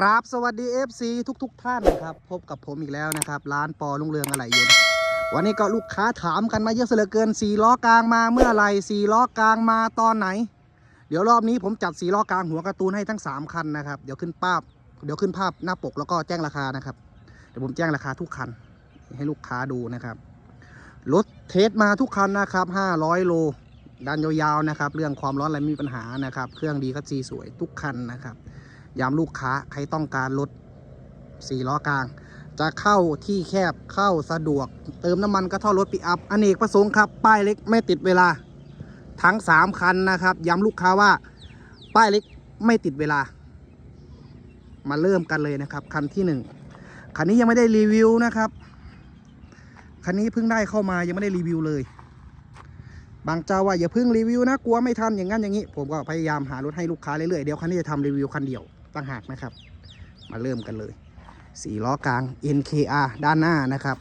ครับสวัสดี FC ทุกๆท่านนะครับ พบกับผมอีกแล้วนะครับ ร้านปอลุงเรืองอะไรยนต์วันนี้ก็ลูกค้าถามกันมาเยอะเหลือเกิน4ล้อกลางมาเมื่อไหร่4ล้อกลางมาตอนไหน เดี๋ยวรอบนี้ผมจัด4ล้อกลางหัวการ์ตูนให้ทั้ง 3 คันนะครับ เดี๋ยวขึ้นภาพ เดี๋ยวขึ้นภาพหน้าปกแล้วก็แจ้งราคานะครับ เดี๋ยวผมแจ้งราคาทุกคัน ให้ลูกค้าดูนะครับรถเทสมาทุกคันนะครับ500โลดันยาวๆนะครับ เรื่องความร้อนอะไรไม่มีปัญหานะครับ เครื่องดีคัดซีสวยทุกคันนะครับ ย้ำลูกค้าใครต้องการรถสี่ล้อกลาง จะเข้าที่แคบเข้าสะดวก เติมน้ำมันก็เท่ารถปิอัพอเนกประสงค์ครับ ป้ายเล็กไม่ติดเวลา ทั้ง 3 คันนะครับ ย้ำลูกค้าว่า ป้ายเล็กไม่ติดเวลา มาเริ่มกันเลยนะครับ คันที่ 1 คันนี้ยังไม่ได้รีวิวนะครับ คันนี้เพิ่งได้เข้ามายังไม่ได้รีวิวเลย บางเจ้าว่าอย่าเพิ่งรีวิวนะกลัวไม่ทันอย่างนั้นอย่างนี้ ผมก็พยายามหารถให้ลูกค้าเรื่อยๆเดี๋ยวคันนี้จะทำรีวิวคันเดียว ต่างหากนะครับ มาเริ่มกันเลยสี่ล้อกลาง NKR ด้านหน้านะครับ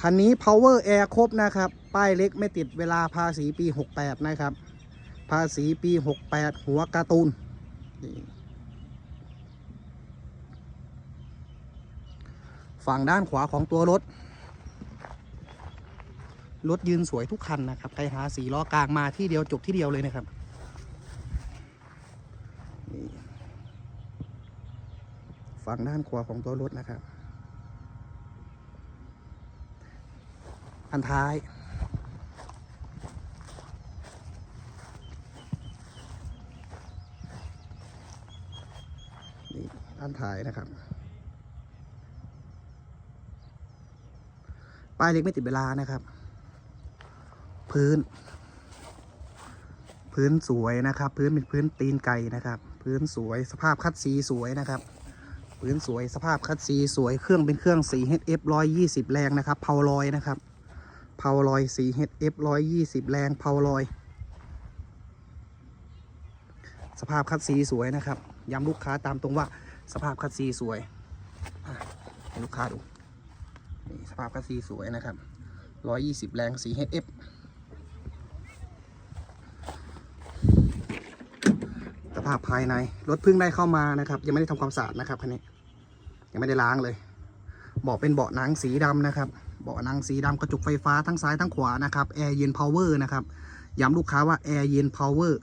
คันนี้ Power Air ครบนะครับ ป้ายเล็กไม่ติดเวลาภาษีปี 68 นะครับ ภาษีปี 68 หัวการ์ตูนฝั่งด้านขวาของตัวรถ รถยืนสวยทุกคันนะครับ ใครหาสีล้อกลางมาที่เดียวจบที่เดียวเลยนะครับ ฝั่งด้านขวาของตัวรถนะครับ อันท้าย นี่อันท้ายนะครับ ป้ายเล็กไม่ติดเวลานะครับ พื้น พื้นสวยนะครับ พื้นเป็นพื้นตีนไก่นะครับ พื้นสวย สภาพคัดสีสวยนะครับ พื้นสวยสภาพคัดสีสวยเครื่องเป็นเครื่อง 4HF 120 แรงนะครับเพาลอยนะครับเพาลอย 4HF 120 แรงเพาลอย สภาพคัดสีสวยนะครับย้ำลูกค้าตามตรงว่าสภาพคัดสีสวยให้ลูกค้าดูนี่สภาพคัดสีสวยนะครับ 120 แรง 4HF ภาพภายใน รถเพิ่งได้เข้ามานะครับ ยังไม่ได้ทำความสะอาดนะครับคันนี้ ยังไม่ได้ล้างเลย เบาะเป็นเบาะหนังสีดำนะครับ เบาะหนังสีดำกระจุกไฟฟ้าทั้งซ้ายทั้งขวานะครับ แอร์เย็นพาวเวอร์นะครับ ย้ำลูกค้าว่าแอร์เย็นพาวเวอร์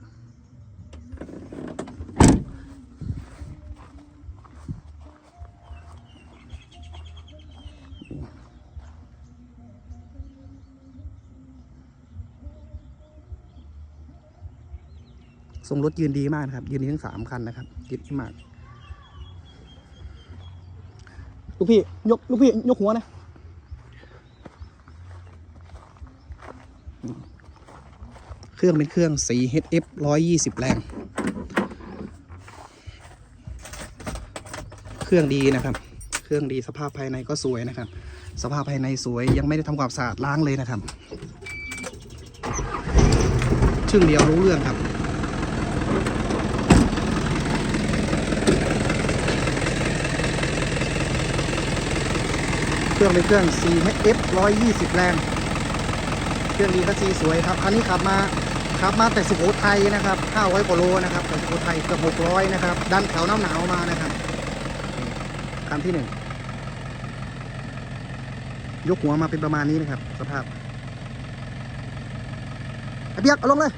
ทรงรถยืนดีมากนะครับ ยืนดีทั้งสามคันนะครับยืนดีมาก ลูกพี่ ยก ลูกพี่ ยกหัวนะ เครื่องเป็นเครื่อง 4HF 120 แรง เครื่องดีนะครับ เครื่องดีสภาพภายในก็สวยนะครับ สภาพภายในสวยยังไม่ได้ทำความสะอาดล้างเลยนะครับ ชึ่งเดียวรู้เรื่องครับ เครื่องเป็นเครื่อง 4F120 แรง เครื่องดีก็ซีสวยครับ คันนี้ขับมาขับมาแต่สุโขทัยนะครับ 500กว่าโลนะครับแต่สุโขทัยเกือบ600 นะครับ ดันแถวน้ำหนาวมานะครับ คันที่หนึ่งยกหัวมาเป็นประมาณนี้นะครับ สภาพเบียกเอาลงเลย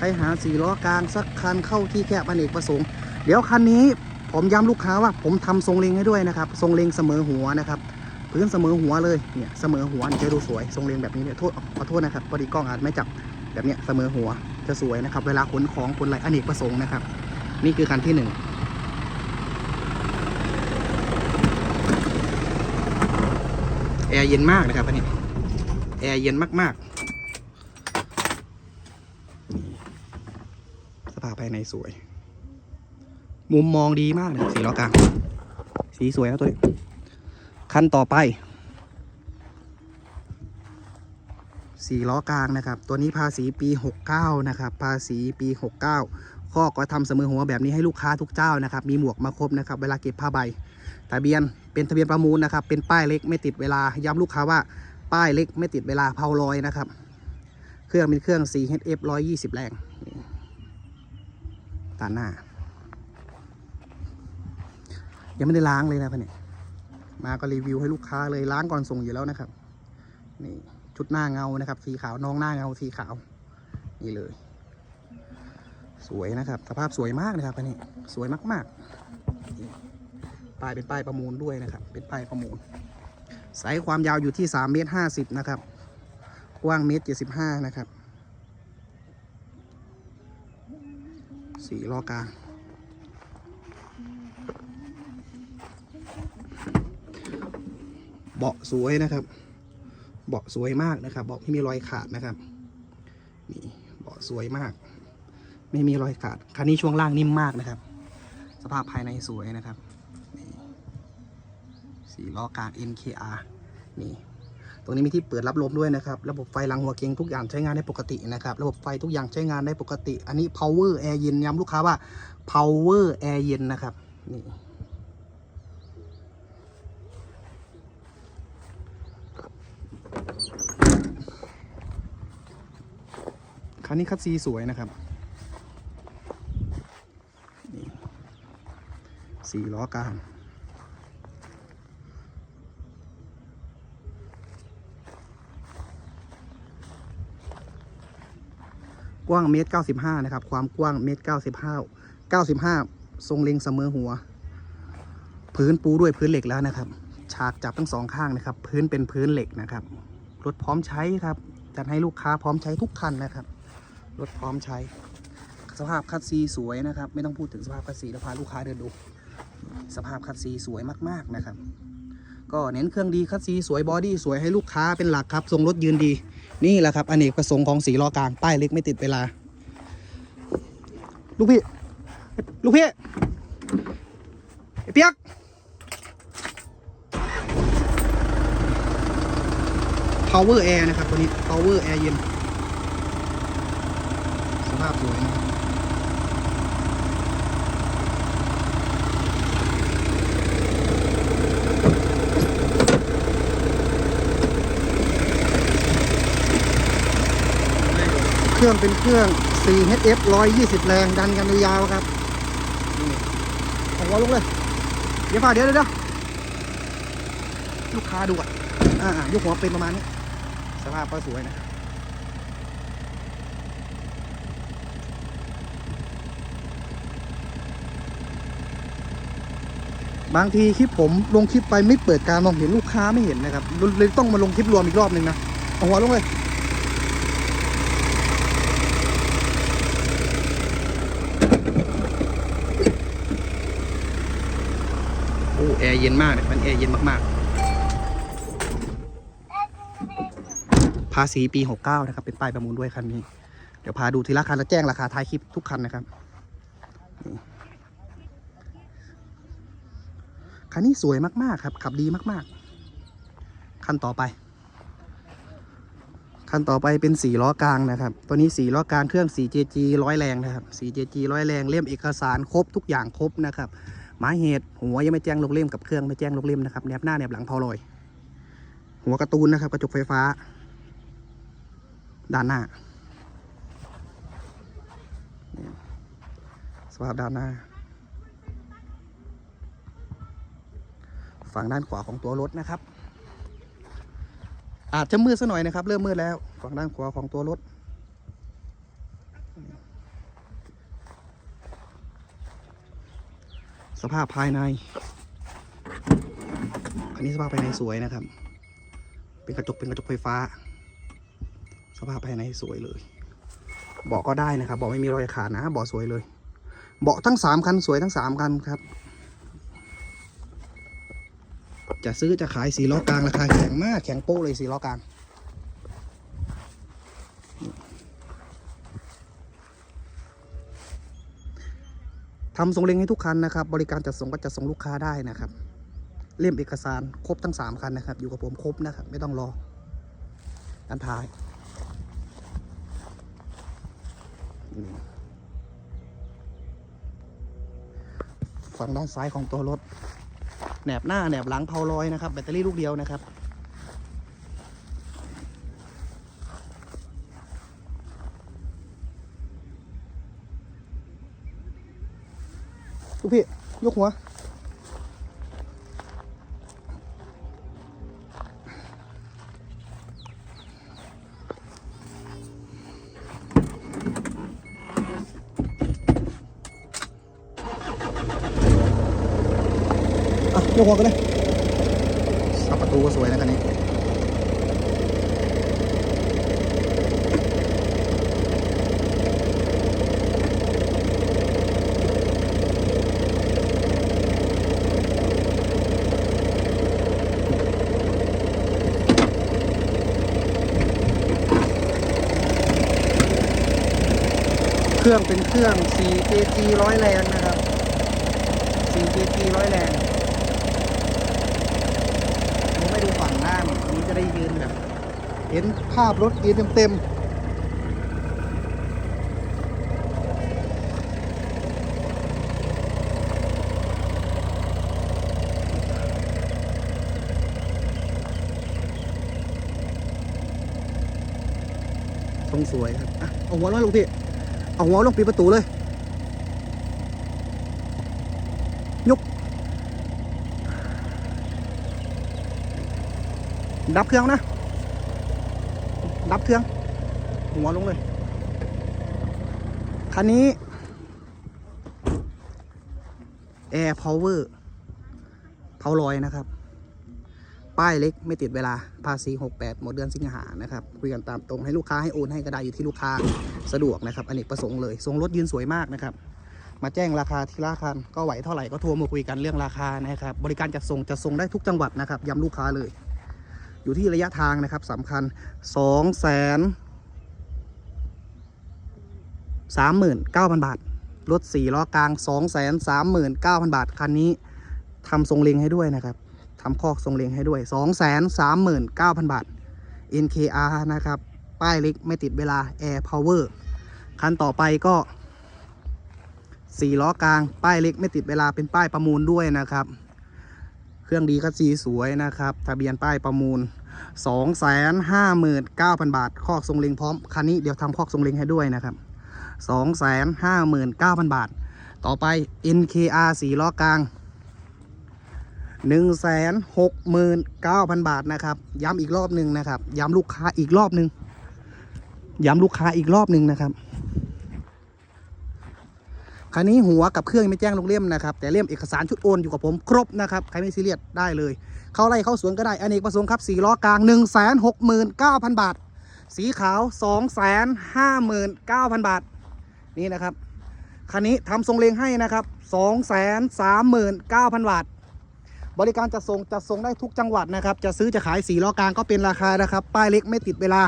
ใครหาสี่ล้อกลางสักคันเข้าที่แคบอเนกประสงค์ เดี๋ยวคันนี้ผมย้ำลูกค้าว่าผมทำทรงเลงให้ด้วยนะครับ ทรงเลงเสมอหัวนะครับ พื้นเสมอหัวเลย เนี่ยเสมอหัวจะดูสวย ทรงเลงแบบนี้เนี่ยโทษขอโทษนะครับพอดีกล้องอาจไม่จับแบบเนี้ยเสมอหัวจะสวยนะครับ เวลาขนของขนอะไรอเนกประสงค์นะครับ นี่คือคันที่หนึ่งแอร์เย็นมากนะครับอันนี้แอร์เย็นมากๆ ภาพภายในสวย มุมมองดีมากเลยสีล้อกลาง สีสวยนะตัวนี้คันต่อไป สีล้อกลางนะครับ ตัวนี้ภาษีปี 69 นะครับ ภาษีปี 69 ข้อก็ทำเสมอหัวแบบนี้ให้ลูกค้าทุกเจ้านะครับ มีหมวกมาครบนะครับ เวลาเก็บผ้าใบ ทะเบียนเป็นทะเบียนประมูลนะครับ เป็นป้ายเล็กไม่ติดเวลา ย้ำลูกค้าว่าป้ายเล็กไม่ติดเวลาเผาลอยนะครับ เครื่องเป็นเครื่อง CHF 120 แรงนี่ ตาหน้า ยังไม่ได้ล้างเลยนะพ่อเนี่ยมาก็รีวิวให้ลูกค้าเลยล้างก่อนส่งอยู่แล้วนะครับ นี่ชุดหน้าเงานะครับ สีขาวน้องหน้าเงาสีขาว นี่เลย สวยนะครับ สภาพสวยมากนะครับอันนี้สวยมากๆป้ายเป็นป้ายประมูลด้วยนะครับ เป็นป้ายประมูลสายความยาวอยู่ที่3เมตร50นะครับกว้างเมตร75นะครับ สี่ล้อกลาง เบาะสวยนะครับ เบาะสวยมากนะครับ เบาะไม่มีรอยขาดนะครับ นี่เบาะสวยมาก ไม่มีรอยขาด คันนี้ช่วงล่างนิ่มมากนะครับ สภาพภายในสวยนะครับ สี่ล้อกลาง NKR นี่ ตรงนี้มีที่เปิดรับลมด้วยนะครับ ระบบไฟหลังหัวเกียงทุกอย่างใช้งานได้ปกตินะครับ ระบบไฟทุกอย่างใช้งานได้ปกติ อันนี้ power air เย็นย้ำลูกค้าว่า power air เย็นนะครับ นี่คันนี้คัดซีสวยนะครับสี่ล้อกลาง กว้างเมตรเก้าสิบห้านะครับ ความกว้างเมตรเก้าสิบห้าเก้าสิบห้าทรงเล็งเสมอหัว พื้นปูด้วยพื้นเหล็กแล้วนะครับ ฉากจับทั้งสองข้างนะครับ พื้นเป็นพื้นเหล็กนะครับ รถพร้อมใช้ครับ จัดให้ลูกค้าพร้อมใช้ทุกคันนะครับ รถพร้อมใช้ สภาพคัดซีสวยนะครับ ไม่ต้องพูดถึงสภาพคัดซีแล้วพาลูกค้าเดินดู สภาพคัดซีสวยมาก ๆนะครับ ก็เน้นเครื่องดีคัดซีสวยบอดี้สวยให้ลูกค้าเป็นหลักครับ ทรงรถยืนดี นี่แหละครับอเนกประสงค์ของสีล้อกลาง ป้ายเล็กไม่ติดเวลา ลูกพี่ ลูกพี่ไอ้เปียก power air นะครับตัวนี้ power air เย็นสภาพสวยนะครับ เครื่องเป็นเครื่อง 4HF 120 แรง ดันกันยาวครับนี่เอาหัวลงเลย เดี๋ยวฝ่าเดี๋ยวเดี๋ยวลูกค้าดูอะอ่ายกหัวเป็นประมาณนี้ สภาพก็สวยนะบางทีคลิปผมลงคลิปไปไม่เปิดการมองเห็นลูกค้าไม่เห็นนะครับเลยต้องมาลงคลิปรวมอีกรอบหนึ่งนะเอาหัวลงเลย แอร์เย็นมากเลยมันแอร์เย็นมากๆ ภาษีปี 69 นะครับ เป็นป้ายประมูลด้วยคันนี้ เดี๋ยวพาดูทีละคันแล้วแจ้งราคาท้ายคลิปทุกคันนะครับ คันนี้สวยมากๆครับ ขับดีมากๆ คันต่อไป คันต่อไปเป็นสี่ล้อกลางนะครับ ตัวนี้สี่ล้อกลางเครื่อง 4JG ร้อยแรงนะครับ 4JG ร้อยแรงเล่มเอกสารครบทุกอย่างครบนะครับ หมายเหตุหัวยังไม่แจ้งลงเล่มกับเครื่องไม่แจ้งลงเล่มนะครับแนบหน้าแนบหลังพอลอย หัวกร์ตูนนะครับ กระจกไฟฟ้า ด้านหน้าสภาพด้านหน้า ฝั่งด้านขวาของตัวรถนะครับ อาจจะมืดซะหน่อยนะครับ เริ่มมืดแล้ว ฝั่งด้านขวาของตัวรถ สภาพภายใน อันนี้สภาพภายในสวยนะครับ เป็นกระจกเป็นกระจกไฟฟ้า สภาพภายในสวยเลย เบาะก็ได้นะครับ เบาะไม่มีรอยขาดนะ เบาะสวยเลย เบาะทั้งสามคันสวยทั้งสามคันครับ จะซื้อจะขายสีล้อกลางราคาแข็งมาก แข็งโป๊ะเลยสีล้อกลาง ทำส่งเล็งให้ทุกคันนะครับ บริการจัดส่งก็จัดส่งลูกค้าได้นะครับ เล่มเอกสารครบทั้ง 3 คันนะครับ อยู่กับผมครบนะครับ ไม่ต้องรอด้านท้ายฝั่งด้านซ้ายของตัวรถแหนบหน้าแหนบหลังเพาลอยนะครับ แบตเตอรี่ลูกเดียวนะครับ พี่ ยกหัว อะ ยกหัวกันเลยสับประตูก็สวยนะคันนี้ รื่องเป็นเครื่อง 4kg ร้อยแรงนะครับ 4kg ร้อยแรงผมไม่ดูฝั่งหน้ามันอันนี้จะได้ยืนแบบ เห็นภาพรถยืนเต็มๆทรงสวยครับอะเอาหัวลงลูกพี่ เอาหัวลงปิดประตูเลย ยุกดับเครื่องนะ ดับเครื่อง หัวลงเลย คันนี้ Air Power เผาลอยนะครับ ป้ายเล็กไม่ติดเวลาภาษี 68 หมดเดือนสิงหานะครับคุยกันตามตรงให้ลูกค้าให้โอนให้ก็ได้อยู่ที่ลูกค้าสะดวกนะครับอเนกประสงค์เลยทรงรถยืนสวยมากนะครับมาแจ้งราคาที่ราคาก็ไหวเท่าไหร่ก็โทรมาคุยกันเรื่องราคานะครับบริการจัดส่งจะส่งได้ทุกจังหวัดนะครับย้ำลูกค้าเลย อยู่ที่ระยะทางนะครับสำคัญ2 0 0 0 0 39,000 บาท รถ 4 ล้อกลาง 239,000 บาท คันนี้ทำทรงเลงให้ด้วยนะครับ ทำคอกทรงเลงให้ด้วย 239,000 บาท NKR นะครับ ป้ายเล็กไม่ติดเวลา Air Power คันต่อไปก็4ล้อกลาง ป้ายเล็กไม่ติดเวลาเป็นป้ายประมูลด้วยนะครับ เครื่องดีคัสซีสวยนะครับ ทะเบียนป้ายประมูล 259,000 บาท คอกทรงเลงพร้อม คันนี้เดี๋ยวทำคอกทรงเลงให้ด้วยนะครับ 259,000 บาท ต่อไป NKR 4ล้อกลาง 169,000 บาทนะครับ ย้ำอีกรอบหนึ่งนะครับ ย้ำลูกค้าอีกรอบหนึ่งย้ำลูกค้าอีกรอบหนึ่งนะครับคันนี้หัวกับเครื่องไม่แจ้งลงเล่มนะครับ แต่เล่มเอกสารชุดโอนอยู่กับผมครบนะครับใครไม่ซีเรียสได้เลย เข้าไล่เข้าสวนก็ได้อเนกประสงค์ครับ4ล้อกลาง 169,000 บาท สีขาว 259,000 บาท นี่นะครับคันนี้ทำทรงเลงให้นะครับ 239,000 บาท บริการจะส่งจะส่งได้ทุกจังหวัดนะครับ จะซื้อจะขายสีล้อกลางก็เป็นราคานะครับ ป้ายเล็กไม่ติดเวลา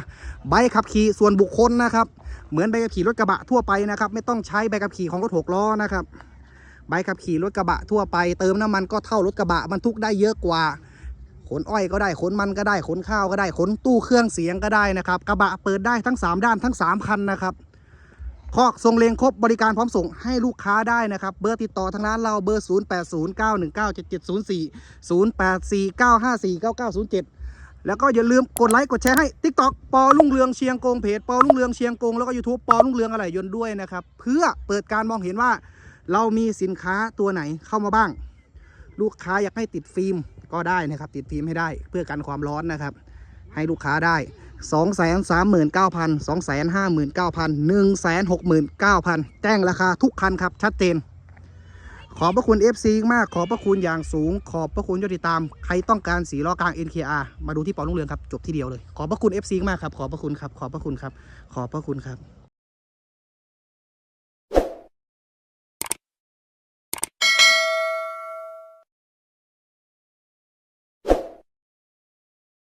ใบขับขี่ส่วนบุคคลนะครับ เหมือนใบขับขี่รถกระบะทั่วไปนะครับ ไม่ต้องใช้ใบขับขี่ของรถหกล้อนะครับ ใบขับขี่รถกระบะทั่วไป เติมน้ำมันก็เท่ารถกระบะบรรทุกได้เยอะกว่า ขนอ้อยก็ได้ ขนมันก็ได้ ขนข้าวก็ได้ ขนตู้เครื่องเสียงก็ได้นะครับ กระบะเปิดได้ทั้ง 3 ด้านทั้ง 3 คันนะครับ คอกทรงเลงครบบริการพร้อมส่งให้ลูกค้าได้นะครับ เบอร์ติดต่อทางร้านเราเบอร์ 08091977040849549907 แล้วก็อย่าลืมกดไลค์กดแชร์ให้ TikTok ปอลุ่งเรืองเชียงกงเพจปอลุ่งเรืองเชียงกงแล้วก็ YouTube ปอลุ่งเรืองอะไรยนต์ด้วยนะครับ เพื่อเปิดการมองเห็นว่า เรามีสินค้าตัวไหนเข้ามาบ้าง ลูกค้าอยากให้ติดฟิล์มก็ได้นะครับ ติดฟิล์มให้ได้เพื่อกันความร้อนนะครับ ให้ลูกค้าได้ 2 3 9 0 0 0 2 5 9 0 0 1 6 9 0 0 0แจ้งราคาทุกคันครับชัดเจน ขอบพระคุณ FC มากขอบพระคุณอย่างสูง ขอบพระคุณยอดติดตาม ใครต้องการสีล้อกลาง NKR มาดูที่ปอลุ่งเรืองครับจบที่เดียวเลย ขอบพระคุณ FC มากครับขอบพระคุณครับขอบพระคุณครับขอบพระคุณครับ